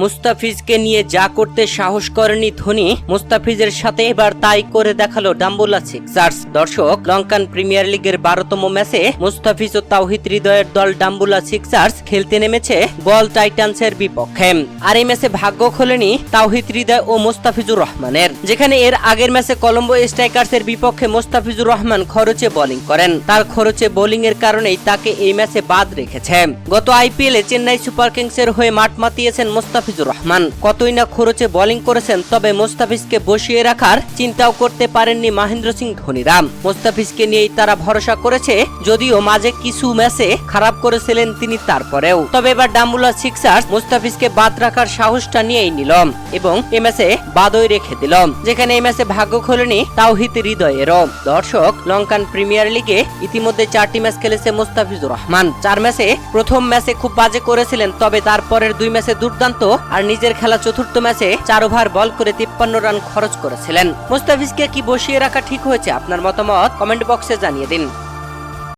মুস্তাফিজকে নিয়ে যা করতে সাহস করেনি ধোনি, মুস্তাফিজের সাথে এবার তাই করে দেখাল ডাম্বুলা সিক্সার্স দর্শক, লঙ্কান প্রিমিয়ার লিগের বারোতম ম্যাচে মুস্তাফিজ ও তাওহিদ হৃদয়ের দল ডাম্বুলা সিক্সার্স খেলতে নেমেছে বল টাইটান্সের বিপক্ষে। আর এই ম্যাচে ভাগ্য খোলেনি তাওহিদ হৃদয় ও মোস্তাফিজুর রহমানের, যেখানে এর আগের ম্যাচে কলম্বো স্ট্রাইকার্সের বিপক্ষে মোস্তাফিজুর রহমান খরচে বোলিং করেন। তার খরচে বোলিং এর কারণেই তাকে এই ম্যাচে বাদ রেখেছে। গত আইপিএলে চেন্নাই সুপার কিংসের হয়ে মাঠ মাতিয়েছেন মোস্তাফিজুর রহমান। কতই না খরচে বোলিং করেছেন, তবে মোস্তাফিজকে বসিয়ে রাখার চিন্তাও করতে পারেননি মহেন্দ্র সিং ধোনিরা। মোস্তাফিজকে নিয়েই তারা ভরসা করেছে, যদিও মাঝে কিছু ম্যাচে খারাপ করেছিলেন তিনি তারপরেও। তবে এবার ডাম্বুলা সিক্সার্স মুস্তাফিজকে বাদ রাখার সাহসটা নিয়েই নিল এবং এ ম্যাচে বাদই রেখে দিল। যেখানে এই ম্যাচে ভাগ্য খোলেনি তাওহিদ হৃদয়েরও। দর্শক, লঙ্কান প্রিমিয়ার লিগে ইতিমধ্যে চারটি ম্যাচ খেলেছে মুস্তাফিজুর রহমান। চার ম্যাচে প্রথম ম্যাচে খুব বাজে করেছিলেন, তবে তারপরের দুই ম্যাচে দুর্দান্ত আর নিজের খেলা চতুর্থ ম্যাচে চার ওভার বল করে তিপ্পান্ন রান খরচ করেছিলেন। মুস্তাফিজকে কি বসিয়ে রাখা ঠিক হয়েছে আপনার মতামত? কমেন্ট বক্সে জানিয়ে দিন।